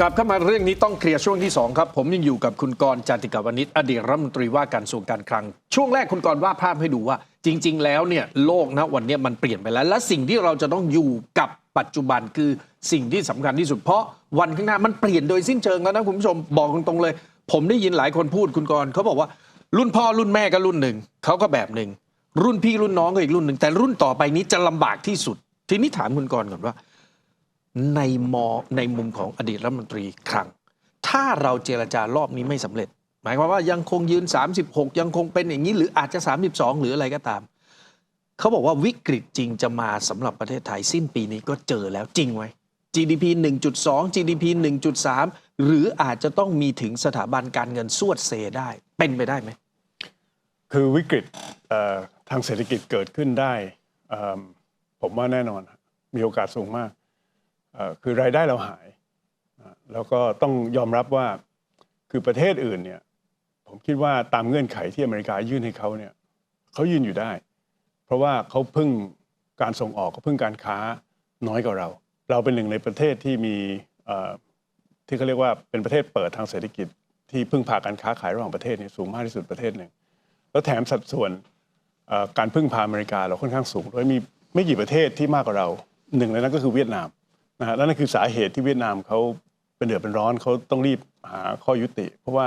กลับเข้ามาเรื่องนี้ต้องเคลียร์ช่วงที่ 2 ครับ ผมยังอยู่กับคุณกรจติกาวนิชอดีตรัฐมนตรีว่าการกระทรวงการคลัง ช่วงแรกคุณกรวาดภาพให้ดูว่า จริง ๆ แล้วเนี่ยโลกนะวันนี้มันเปลี่ยนไปแล้ว และสิ่งที่เราจะต้องอยู่กับปัจจุบันคือสิ่งที่สำคัญที่สุดเพราะวันข้างหน้ามันเปลี่ยนโดยสิ้นเชิงแล้วนะคุณผู้ชมบอกตรงๆเลย ผมได้ยินหลายคนพูดคุณกรเขาบอกว่ารุ่นพ่อรุ่นแม่ก็รุ่นหนึ่งเขาก็แบบหนึ่งรุ่นพี่รุ่นน้องก็อีกรุ่นหนึ่งแต่รุ่นต่อไปนี้จะลำบากที่สุด ทีนี้ถามคุณกรก่อนว่า ในมอในมุมของอดีตรัฐมนตรีคลังถ้าเราเจรจารอบนี้ไม่สำเร็จ หมายความว่ายังคงยืน 36 ยังคงเป็นอย่างนี้ หรืออาจจะ 32 หรืออะไรก็ตาม เขาบอกว่าวิกฤตจริงจะมาสำหรับประเทศไทยสิ้นปีนี้ก็เจอแล้วจริงไหม GDP 1.2 GDP 1.3 หรืออาจจะต้องมีถึงสถาบันการเงินสวดเซได้ เป็นไปได้ไหม คือวิกฤตทางเศรษฐกิจเกิดขึ้นได้ ผมว่าแน่นอน มีโอกาสสูงมาก คือรายได้เราหาย แล้วก็ต้องยอมรับว่าคือประเทศอื่นเนี่ยผมคิดว่าตามเงื่อนไขที่อเมริกายื่นให้เขาเนี่ยเขายืนอยู่ได้ เพราะว่าเขาพึ่งการส่งออกเขาพึ่งการค้าน้อยกว่าเรา เราเป็นหนึ่งในประเทศที่มีที่เขาเรียกว่าเป็นประเทศเปิดทางเศรษฐกิจ ที่พึ่งพาการค้าขายระหว่างประเทศเนี่ยสูงมากที่สุดประเทศหนึ่งแล้วแถมสัดส่วนการพึ่งพาอเมริกาเราค่อนข้างสูงด้วยมีไม่กี่ประเทศที่มากกว่าเราหนึ่งในนั้นก็คือเวียดนาม นะฮะและนั่นคือสาเหตุที่เวียดนามเขาเป็นเดือดเป็นร้อนเขาต้องรีบหาข้อยุติ เพราะว่า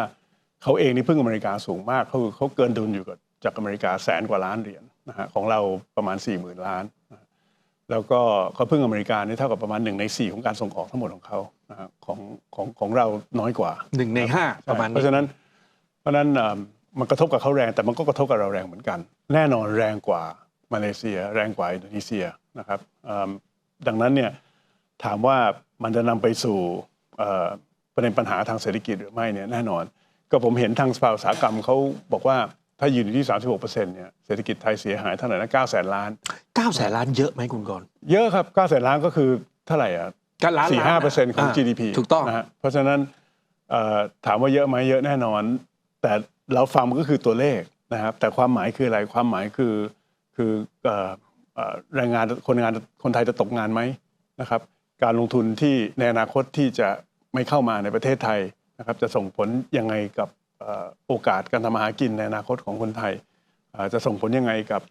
เขาเองนี่พึ่งอเมริกาสูงมากเขาเขาเกินดุลอยู่กับจากอเมริกาแสนกว่าล้านเหรียญนะฮะของเราประมาณ4ี่หมื่นล้านนะฮะแล้วก็เขาพึ่งอเมริกานี่เท่ากับประมาณหนึ่งในสี่ของการส่งออกทั้งหมดของเขานะฮะของของของเราน้อยกว่าหนึ่งในห้าประมาณเพนี้ราะฉะนั้นเพราะฉะนั้นเอ่อมันกระทบกับเขาแรงแต่มันก็กระทบกับเราแรงเหมือนกัน แน่นอนแรงกว่ามาเลเซีย แรงกว่าอินโดนีเซียนะครับเอิ่มดังนั้นเนี่ย ถามว่ามันจะนำไปสู่เอ่อประเด็นปัญหาทางเศรษฐกิจหรือไม่เนี่ยแน่นอน ก็ผมเห็นทางสภาอุตสาหกรรมเขาบอกว่าถ้ายืนอยู่ที่ 36%เนี่ยเศรษฐกิจไทยเสียหายเท่าไหร่นะ9แสนล้าน9แสนล้านเยอะไหมคุณกรณ์เยอะครับ9แสนล้านก็คือเท่าไหร่อะก็ล้านสี่ล้ห้านเปอร์เซ็นต์ของา GDP ถูกต้องนะฮะเพราะฉะนั้นเอ่อถามว่าเยอะไหมเยอะแน่นอน แต่เราฟังมันก็คือตัวเลขนะครับแต่ความหมายคืออะไรความหมายคือคือเอ่อเอ่อแรงงานคนงานคนไทยจะตกงานไหมนะครับ การลงทุนที่ในอนาคตที่จะไม่เข้ามาในประเทศไทยนะครับจะส่งผลยังไงกับโอกาสการทำมาหากินในอนาคตของคนไทย จะส่งผลยังไงกับ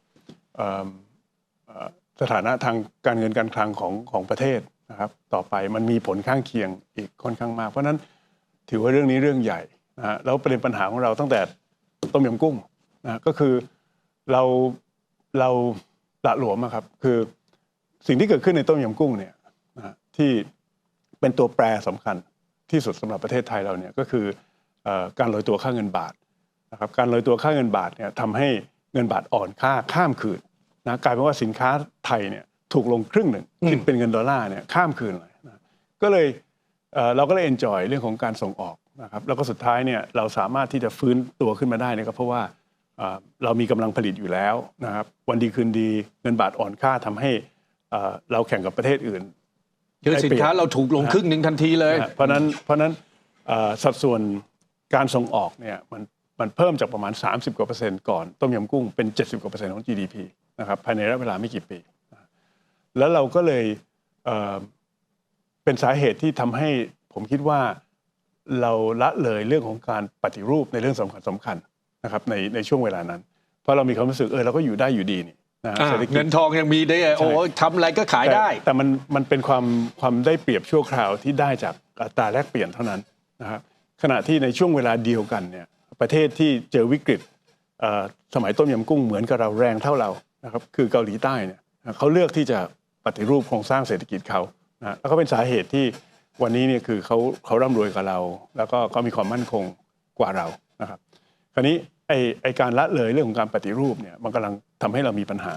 สถานะทางการเงินการคลังของของประเทศนะครับต่อไปมันมีผลข้างเคียงอีกค่อนข้างมาก เพราะนั้นถือว่าเรื่องนี้เรื่องใหญ่นะฮะแล้วประเด็นปัญหาของเราตั้งแต่ต้มยำกุ้งนะก็คือเราเราละหลวมครับคือสิ่งที่เกิดขึ้นในต้มยำกุ้งเนี่ย ที่เป็นตัวแปรสำคัญที่สุดสำหรับประเทศไทยเราเนี่ยก็คือเอ่อการลอยตัวค่าเงินบาทนะครับการลอยตัวค่าเงินบาทเนี่ยทำให้เงินบาทอ่อนค่าข้ามคืนนะกลายเป็นว่าสินค้าไทยเนี่ยถูกลงครึ่งหนึ่งอืมคิดเป็นเงินดอลลาร์เนี่ยข้ามคืนเลยนะก็เลยเอ่อเราก็เลยเอนจอยเรื่องของการส่งออกนะครับแล้วก็สุดท้ายเนี่ยเราสามารถที่จะฟื้นตัวขึ้นมาได้เนยก็เพราะว่าเอ่อเรามีกำลังผลิตอยู่แล้วนะครับวันดีคืนดีเงินบาทอ่อนค่าทำให้เอ่อเราแข่งกับประเทศอื่น คือสินค้าเราถูกลงครึ่งหนึ่งทันทีเลยนะฮะเพราะฉะนั้นเพราะฉะนั้นเอ่อสัดส่วนการส่งออกเนี่ยมันมันเพิ่มจากประมาณ 30 กว่าเปอร์เซ็นต์ก่อนต้มยำกุ้งเป็น 70 กว่าเปอร์เซ็นต์ของ GDP นะครับภายในระยะเวลาไม่กี่ปีนะแล้วเราก็เลยเอ่อเป็นสาเหตุที่ทำให้ผมคิดว่าเราละเลยเรื่องของการปฏิรูปในเรื่องสำคัญสำคัญนะครับในในช่วงเวลานั้น เพราะเรามีความรู้สึกเออเราก็อยู่ได้อยู่ดีนี่นะฮะอ่า เศรษฐกิจเงินทองยังมีได้โอ้ยทำอะไรก็ขายได้แต่แต่มันมันเป็นความความได้เปรียบชั่วคราวที่ได้จากอัตราแลกเปลี่ยนเท่านั้นนะครับขณะที่ในช่วงเวลาเดียวกันเนี่ยประเทศที่เจอวิกฤตเอ่อสมัยต้มยำกุ้งเหมือนกับเราแรงเท่าเรานะครับคือเกาหลีใต้เนี่ยเขาเลือกที่จะปฏิรูปโครงสร้างเศรษฐกิจเขานะแล้วก็เป็นสาเหตุที่วันนี้เนี่ยคือเขาเขาร่ำรวยกว่าเรา แล้วก็เขามีความมั่นคงกว่าเรานะครับคราวนี้ ไอไอการละเลยเรื่องของการปฏิรูปเนี่ยมันกำลังทำให้เรามีปัญหา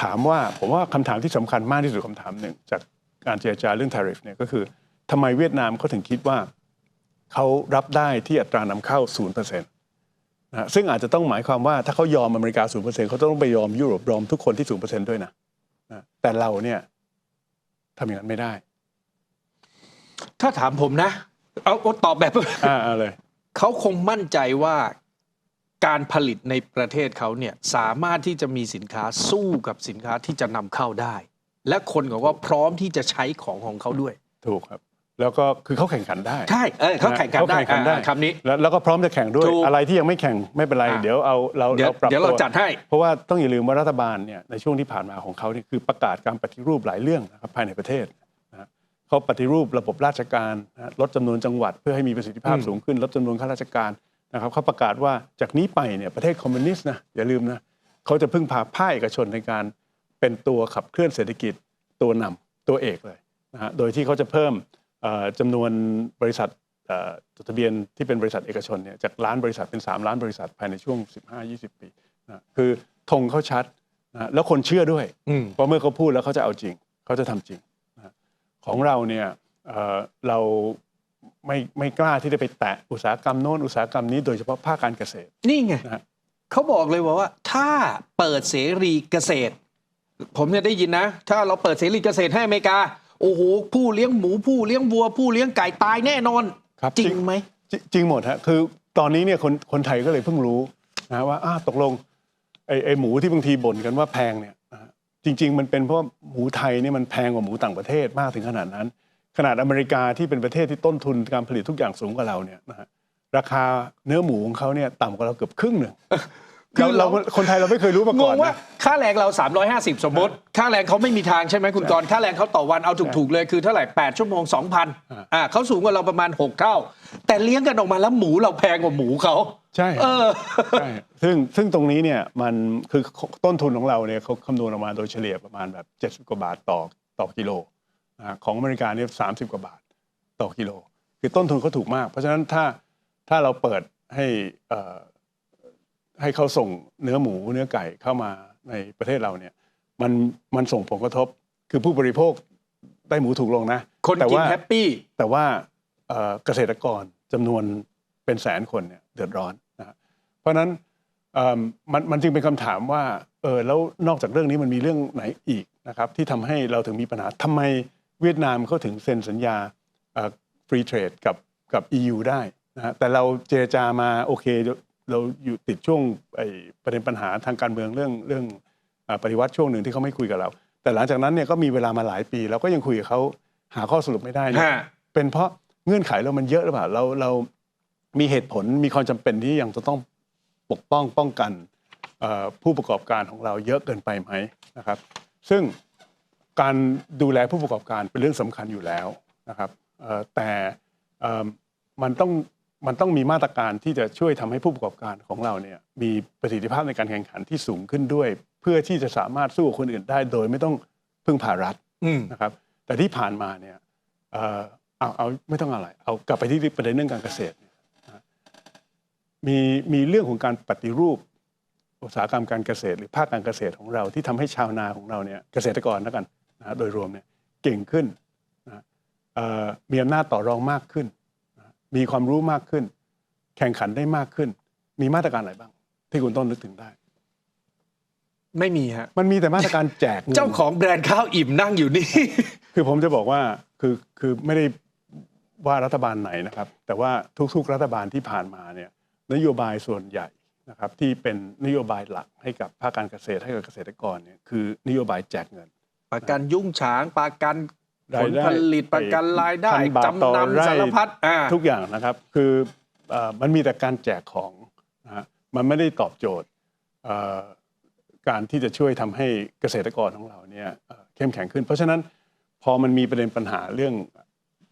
ถามว่าผมว่าคำถามที่สำคัญมากที่สุดคำถามหนึ่ง จากการเจรจาเรื่อง tariff เนี่ยก็คือทำไมเวียดนามเขาถึงคิดว่าเขารับได้ที่อัตรานำเข้า0%นะฮะซึ่งอาจจะต้องหมายความว่าถ้าเขายอมอเมริกา0%เขาต้องไปยอมยุโรปยอมทุกคนที่0%ด้วยนะนะแต่เราเนี่ยทำอย่างนั้นไม่ได้ ถ้าถามผมนะ เอาเอาตอบแบบอ่าเอาเลยเขาคงมั่นใจว่า การผลิตในประเทศเขาเนี่ยสามารถที่จะมีสินค้าสู้กับสินค้าที่จะนำเข้าได้ และคนก็ว่าพร้อมที่จะใช้ของของเขาด้วย ถูกครับ แล้วก็คือเขาแข่งขันได้ ใช่เออเขาแข่งกันได้เขาแข่งขันได้ อ่าคำนี้ แล้วแล้วก็พร้อมจะแข่งด้วย ถูกอะไรที่ยังไม่แข่งไม่เป็นไร อ่าเดี๋ยวเอาเราเดี๋ยวเราปรับเดี๋ยวเราตัวจัดให้ เพราะว่าต้องอย่าลืมว่ารัฐบาลเนี่ยในช่วงที่ผ่านมาของเขานี่คือประกาศการปฏิรูปหลายเรื่องนะครับภายในประเทศนะฮะเขาปฏิรูประบบราชการนะฮะลดจำนวนจังหวัด เพื่อให้มีประสิทธิภาพอืมสูงขึ้นลดจำนวนข้าราชการ นะครับเขาประกาศว่าจากนี้ไปเนี่ยประเทศคอมมิวนิสต์นะอย่าลืมนะเขาจะพึ่งพาภาคเอกชนในการเป็นตัวขับเคลื่อนเศรษฐกิจตัวนำตัวเอกเลยนะฮะโดยที่เขาจะเพิ่มเอ่อจำนวนบริษัทเอ่อจดทะเบียนที่เป็นบริษัทเอกชนเนี่ยจากล้านบริษัทเป็น 3 ล้านบริษัทภายในช่วง 15-20 ปีนะคือธงเขาชัดนะแล้วคนเชื่อด้วยอืมเพราะเมื่อเขาพูดแล้วเขาจะเอาจริงเขาจะทำจริงนะของเราเนี่ยเอ่อเรา ไม่ไม่กล้าที่จะไปแตะอุตสาหกรรมโน้นอุตสาหกรรมนี้โดยเฉพาะภาคการเกษตรนี่ไงนะฮะ เขาบอกเลยว่าว่า ถ้าเปิดเสรีเกษตร ผมเนี่ยได้ยินนะ ถ้าเราเปิดเสรีเกษตรให้อเมริกา โอ้โห ผู้เลี้ยงหมูผู้เลี้ยงวัว ผู้เลี้ยงไก่ตายแน่นอน ครับจริงไหม จริงจริงหมดฮะคือตอนนี้เนี่ยคนคนไทยก็เลยเพิ่งรู้นะว่าอ้าวตกลงไอ้ไอ้หมูที่บางทีบ่นกันว่าแพงเนี่ยนะฮะจริง ๆ มันเป็นเพราะหมูไทยเนี่ยมันแพงกว่าหมูต่างประเทศมากถึงขนาดนั้น ขนาดอเมริกาที่เป็นประเทศที่ต้นทุนการผลิตทุกอย่างสูงกว่าเราเนี่ยนะฮะราคาเนื้อหมูของเขาเนี่ยต่ำกว่าเราเกือบครึ่งหนึ่งคืเราอเราคนไทยเราไม่เคยรู้มางก่อนงว่านะค่าแรงเรา 350 สมมติ ค่าแรงเขาไม่มีทางใช่ไหมคุณกรณ์ค่าแรงเขาต่อวันเอาถูกๆเลยคือเท่าไหร่ 8 ชั่วโมง 2,000อ่าเขาสูงกว่าเราประมาณ 6 เท่า แต่เลี้ยงกันออกมาแล้วหมูเราแพงกว่าหมูเขาใช่เออใช่ซึ่งซึ่งตรงนี้เนี่ยมันคือต้นทุนของเราเนี่ยเขาคำนวณออกมาโดยเฉลี่ยประมาณแบบ 70 กว่าบาทต่อต่อกิโลนะฮะ ของอเมริกาเนี่ยสามสิบกว่าบาทต่อกิโล คือต้นทุนเขาถูกมาก เพราะฉะนั้นถ้าถ้าเราเปิดให้เอ่อให้เขาส่งเนื้อหมูเนื้อไก่เข้ามาในประเทศเราเนี่ยมันมันส่งผลกระทบ คือผู้บริโภคได้หมูถูกลงนะ คนแต่กินว่าแฮปปี้แต่ว่าเอ่อเกษตรกรจำนวนเป็นแสนคนเนี่ยเดือดร้อนนะฮะเพราะฉะนั้นเอิ่มมันมันจึงเป็นคำถามว่าเออแล้วนอกจากเรื่องนี้มันมีเรื่องไหนอีกนะครับที่ทำให้เราถึงมีปัญหาทำไม เวียดนามเขาถึงเซ็นสัญญาฟรีเทรดกับกับ EU ได้นะฮะแต่เราเจรจามาโอเคเราอยู่ติดช่วงไอ้ประเด็นปัญหาทางการเมืองเรื่องเรื่องอ่าปฏิวัติช่วงหนึ่งที่เขาไม่คุยกับเรา แต่หลังจากนั้นเนี่ยก็มีเวลามาหลายปีเราก็ยังคุยกับเขาหาข้อสรุปไม่ได้เนี่ยฮะเป็นเพราะเงื่อนไขเรามันเยอะหรือเปล่าเราเรามีเหตุผลมีความจำเป็นที่ยังจะต้องปกป้องป้องกันเอ่อผู้ประกอบการของเราเยอะเกินไปไหมนะครับ ซึ่ง การดูแลผู้ประกอบการเป็นเรื่องสำคัญอยู่แล้วนะครับเอ่อแต่เอ่อมันต้องมันต้องมีมาตรการที่จะช่วยทำให้ผู้ประกอบการของเราเนี่ยมีประสิทธิภาพในการแข่งขันที่สูงขึ้นด้วย เพื่อที่จะสามารถสู้กับคนอื่นได้โดยไม่ต้องพึ่งพารัฐอืมนะครับ แต่ที่ผ่านมาเนี่ยเอ่อเอาเอาไม่ต้องอะไร เอากลับไปที่ประเด็นเรื่องการเกษตรเนี่ยนะมีมีเรื่องของการปฏิรูปอุตสาหกรรมการเกษตร หรือภาคการเกษตรของเราที่ทำให้ชาวนาของเราเนี่ยเกษตรกรแล้วกันนะ โดยรวมเนี่ยเก่งขึ้นนะเอ่อมีอำนาจต่อรองมากขึ้นนะมีความรู้มากขึ้น แข่งขันได้มากขึ้น มีมาตรการอะไรบ้าง ที่คุณต้นนึกถึงได้ ไม่มีฮะมันมีแต่มาตรการแจกงินเจ้าของแบรนด์ข้าวอิ่มนั่งอยู่นี่ คือผมจะบอกว่าคือคือไม่ได้ว่ารัฐบาลไหนนะครับ แต่ว่าทุกๆ รัฐบาลที่ผ่านมาเนี่ยนโยบายส่วนใหญ่นะครับที่เป็นนโยบายหลักให้กับภาคการเกษตรให้กับเกษตรกรเนี่ยคือนโยบายแจกเงิน ประกันยุ่งฉางประกันผรายลได้ผลิตประกันรายได้พันบาทต่อจำไร่นำสารพัดอ่าทุกอย่างนะครับ คือเอ่อมันมีแต่การแจกของนะฮะมันไม่ได้ตอบโจทย์เอ่อการที่จะช่วยทำให้เกษตรกรของเราเนี่ยเอ่อเข้มแข็งขึ้น เพราะฉะนั้นพอมันมีประเด็นปัญหาเรื่อง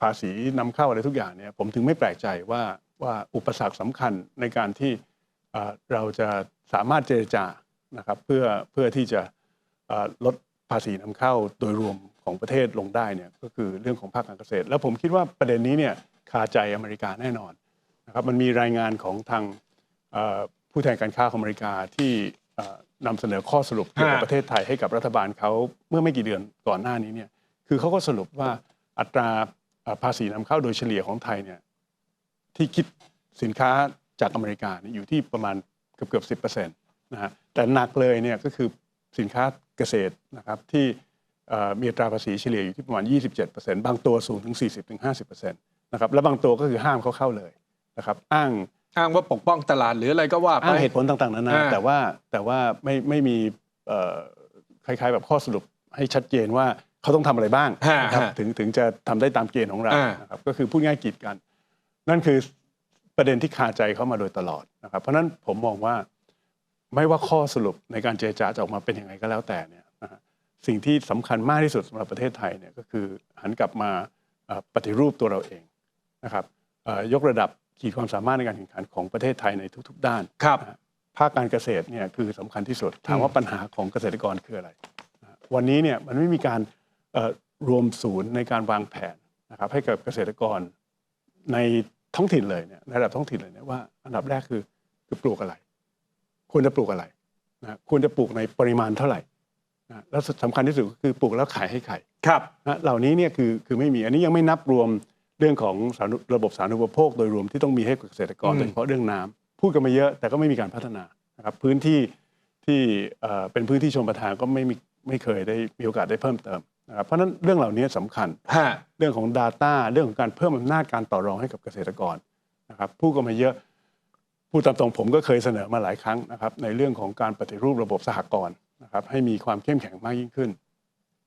ภาษีนำเข้าอะไรทุกอย่างเนี่ยผมถึงไม่แปลกใจว่าว่าอุปสรรคสำคัญในการที่เอ่อเราจะสามารถเจรจานะครับเพื่อเพื่อที่จะเอ่อลดภาษีนำเข้าโดยรวมของประเทศลงได้เนี่ยก็คือเรื่องของภาคการเกษตร แล้วผมคิดว่าประเด็นนี้เนี่ยคาใจอเมริกาแน่นอนนะครับมันมีรายงานของทางผู้แทนการค้าของอเมริกาที่เอ่อนำเสนอข้อสรุปเกี่ยวกับประเทศไทยให้กับรัฐบาลเขาเมื่อไม่กี่เดือนก่อนหน้านี้เนี่ยคือเขาก็สรุปว่าอัตราภาษีนำเข้าโดยเฉลี่ยของไทยเนี่ยที่คิดสินค้าจากอเมริกาอยู่ที่ประมาณเกือบเกือบสิบเปอร์เซ็นต์นะฮะแต่หนักเลยเนี่ยก็คือ สินค้าเกษตรนะครับที่เอ่อมีอัตราภาษีเฉลี่ยอยู่ที่ประมาณ 27%บางตัวสูงถึง 40-50%นะครับและบางตัวก็คือห้ามเขาเข้าเลยนะครับอ้างอ้างว่าปกป้องตลาดหรืออะไรก็ว่าไปอ้างเหตุผลต่างๆนานาอ่าแต่ว่าแต่ว่าไม่ไม่มีเอ่อคล้ายๆแบบข้อสรุปให้ชัดเจนว่าเขาต้องทำอะไรบ้างฮะนะครับฮะถึงถึงจะทำได้ตามเกณฑ์ของเราอ่านนะครับก็คือพูดง่ายกีดกัน นั่นคือประเด็นที่คาใจเขามาโดยตลอดนะครับเพราะฉะนั้นผมมองว่า ไม่ว่าข้อสรุปในการเจรจาจะออกมาเป็นยังไงก็แล้วแต่เนี่ยนะฮะสิ่งที่สำคัญมากที่สุดสำหรับประเทศไทยเนี่ยก็คือหันกลับมาเอ่อปฏิรูปตัวเราเองนะครับเอ่อยกระดับขีดความสามารถในการแข่งขันของประเทศไทยในทุก ๆ ด้านครับนะฮะภาคการเกษตรเนี่ยคือสำคัญที่สุด ถามว่าปัญหาของเกษตรกรคืออะไรนะฮะวันนี้เนี่ยมันไม่มีการเอ่อรวมศูนย์ในการวางแผนนะครับให้กับเกษตรกรในท้องถิ่นเลยเนี่ยในระดับท้องถิ่นเลยเนี่ยว่าอันดับแรกคือคือปลูกอะไร ควรจะปลูกอะไรนะควรจะปลูกในปริมาณเท่าไหร่นะแล้วสำคัญที่สุดก็คือปลูกแล้วขายให้ใครครับนะเหล่านี้เนี่ยคือคือไม่มีอันนี้ยังไม่นับรวมเรื่องของสาธารณระบบสาธารณูปโภคโดยรวมที่ต้องมีให้กับเกษตรกรอืมโดยเฉพาะเรื่องน้ำพูดกันมาเยอะแต่ก็ไม่มีการพัฒนานะครับพื้นที่ที่เอ่อเป็นพื้นที่ชนประทานก็ไม่มีไม่เคยได้มีโอกาสได้เพิ่มเติมนะครับเพราะฉะนั้นเรื่องเหล่านี้สำคัญฮะเรื่องของ Data เรื่องของการเพิ่มอำนาจการต่อรองให้กับเกษตรกรนะครับพูดกันมาเยอะ พูดตามตรงผมก็เคยเสนอมาหลายครั้งนะครับ ในเรื่องของการปฏิรูประบบสหกรณ์นะครับให้มีความเข้มแข็งมากยิ่งขึ้น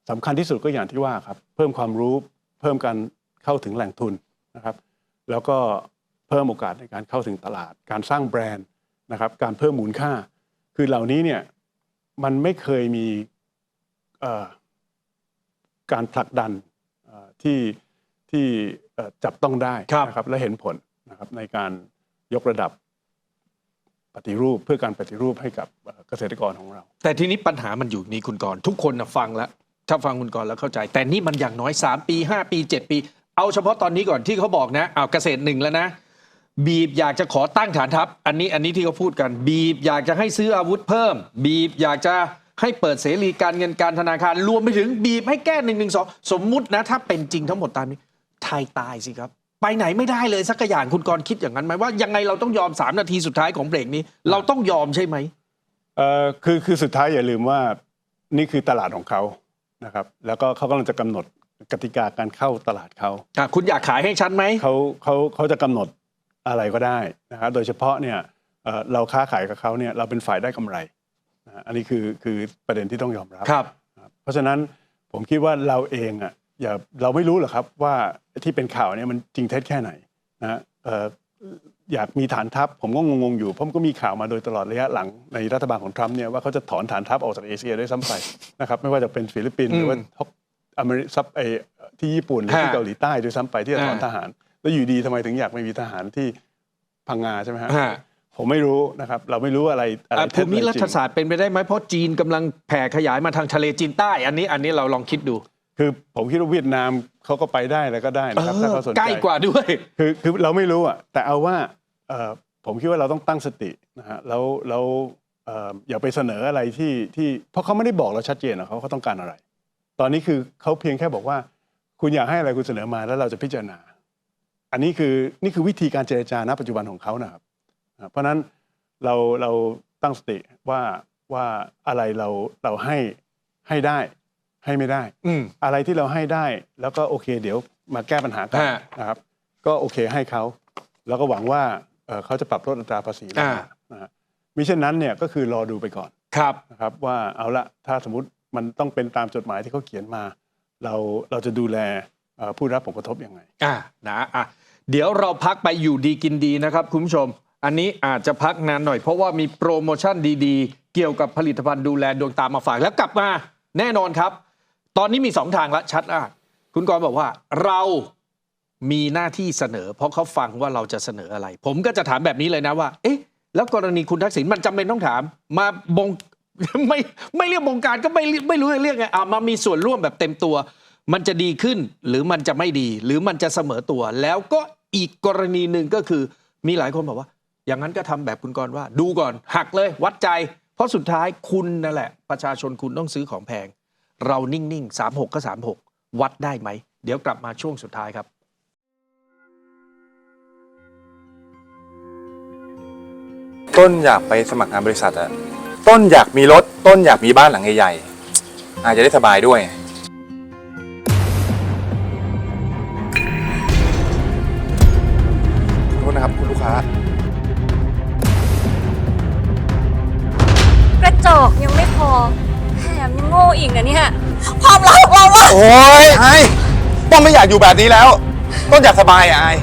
สำคัญที่สุดก็อย่างที่ว่าครับเพิ่มความรู้เพิ่มการเข้าถึงแหล่งทุนนะครับ แล้วก็เพิ่มโอกาสในการเข้าถึงตลาด การสร้างแบรนด์นะครับ การเพิ่มมูลค่า คือเหล่านี้เนี่ยมันไม่เคยมีการผลักดันที่ที่จับต้องได้นะครับและเห็นผลนะครับในการยกระดับ ปฏิรูปเพื่อการปฏิรูปให้กับเกษตรกรของเรา แต่ทีนี้ปัญหามันอยู่นี่คุณกรณ์ทุกคนนะฟังแล้วถ้าฟังคุณกรณ์แล้วเข้าใจ แต่นี่มันอย่างน้อย 3 ปี 5 ปี 7 ปี เอาเฉพาะตอนนี้ก่อนที่เขาบอกนะเอาเกษตรหนึ่งแล้วนะ บีบอยากจะขอตั้งฐานทัพ อันนี้อันนี้ที่เขาพูดกัน บีบอยากจะให้ซื้ออาวุธเพิ่ม บีบอยากจะให้เปิดเสรีการเงินการธนาคารรวมไปถึงบีบให้แก้หนึ่งหนึ่งสองสมมุตินะถ้าเป็นจริงทั้งหมดตามนี้ไทยตายสิครับ ไปไหนไม่ได้เลยสักอย่างคุณกรณ์คิดอย่างนั้นไหมว่ายังไงเราต้องยอม3นาทีสุดท้ายของเบรกนี้ เราต้องยอมใช่ไหมเอ่อคือคือสุดท้ายอย่าลืมว่านี่คือตลาดของเขานะครับ แล้วก็เขากำลังจะกำหนดกติกาการเข้าตลาดเขาอะคุณอยากขายให้ฉันไหมเขาเขาเขาจะกำหนดอะไรก็ได้นะครับโดยเฉพาะเนี่ยเอ่อเราค้าขายกับเขาเนี่ยเราเป็นฝ่ายได้กำไรนะฮะอันนี้คือคือประเด็นที่ต้องยอมรับครับครับเพราะฉะนั้นผมคิดว่าเราเองอะ อย่าเราไม่รู้หรอกครับว่าที่เป็นข่าวเนี่ยมันจริงเท็จแค่ไหนนะฮะเอ่ออยากมีฐานทัพผมก็งงๆอยู่เพราะมันก็มีข่าวมาโดยตลอดระยะหลังในรัฐบาลของทรัมป์เนี่ยว่าเขาจะถอนฐานทัพออกจากเอเชียด้วยซ้ำไปนะครับไม่ว่าจะเป็นฟิลิปปินส์หรือว่าอืมท็อปอเมริซับไอที่ญี่ปุ่นหรือที่ฮะเกาหลีใต้ด้วยซ้ำไปที่จะถอนอ่าทหาร แล้วอยู่ดีทำไมถึงอยากไม่มีทหารที่พังงาใช่ไหมฮะฮะผมไม่รู้นะครับ เราไม่รู้อะไรอะไรอะเท็ภูจมิอะไรรัจริฐงศาสตร์เป็นไปได้ไหมเพราะจีนกำลังแผ่ขยายมาทางทะเลจีนใต้ อันนี้อันนี้เราลองคิดดู คือผมคิดว่าเวียดนามเขาก็ไปได้แล้วก็ได้นะครับถ้าเขาสนใจใกล้กว่าด้วย คือคือเราไม่รู้อะแต่เอาว่าเอ่อผมคิดว่าเราต้องตั้งสตินะฮะแล้วแล้วเอ่ออย่าไปเสนออะไรที่ที่เพราะเขาไม่ได้บอกเราชัดเจนนะเขาเขาต้องการอะไร ตอนนี้คือเขาเพียงแค่บอกว่า คุณอยากให้อะไรคุณเสนอมาแล้วเราจะพิจารณา อันนี้คือนี่คือวิธีการเจรจาณปัจจุบันของเขานะครับอ่าเพราะฉะนั้นเราเราตั้งสติว่าว่าอะไรเราเราให้ให้ได้ ให้ไม่ได้ อืม อะไรที่เราให้ได้ แล้วก็โอเค เดี๋ยวมาแก้ปัญหากันฮะ นะครับ ก็โอเคให้เขา แล้วก็หวังว่าเอ่อเขาจะปรับลดอัตราภาษีลงอ่ามานะฮะมิเช่นนั้นเนี่ยก็คือรอดูไปก่อนครับ นะครับ ว่าเอาละถ้าสมมติมันต้องเป็นตามจดหมายที่เขาเขียนมา เราเราจะดูแลเอ่อผู้รับผลกระทบยังไง อะนะอะเดี๋ยวเราพักไปอยู่ดีกินดีนะครับคุณผู้ชม อันนี้อาจจะพักนานหน่อยเพราะว่ามีโปรโมชั่นดีๆ เกี่ยวกับผลิตภัณฑ์ดูแลดวงตามาฝากแล้วกลับมา แน่นอนครับ ตอนนี้มีสองทางละชัดอะคุณกรบอกว่าเรามีหน้าที่เสนอ เพราะเขาฟังว่าเราจะเสนออะไร ผมก็จะถามแบบนี้เลยนะว่า เอ๊ะ แล้วกรณีคุณทักษิณมันจำเป็นต้องถาม มาบงไม่ไม่เรียกบงการก็ไม่ไม่รู้จะเรียกไงอะมามีส่วนร่วมแบบเต็มตัว มันจะดีขึ้นหรือมันจะไม่ดี หรือมันจะเสมอตัว แล้วก็อีกกรณีหนึ่งก็คือ มีหลายคนบอกว่า อย่างนั้นก็ทำแบบคุณกรว่า ดูก่อนหักเลย วัดใจ เพราะสุดท้ายคุณนั่นแหละ ประชาชนคุณต้องซื้อของแพง เรานิ่งๆ 36 ก็ 36 วัดได้ไหม เดี๋ยวกลับมาช่วงสุดท้ายครับต้นอยากไปสมัครงานบริษัทอะต้นอยากมีรถ ต้นอยากมีบ้านหลังใหญ่ๆอาจจะได้สบายด้วย เนี่ยความรักของเราอะ โอ้ยไอ้ต้นไม่อยากอยู่แบบนี้แล้ว ต้นอยากสบายอะไอ้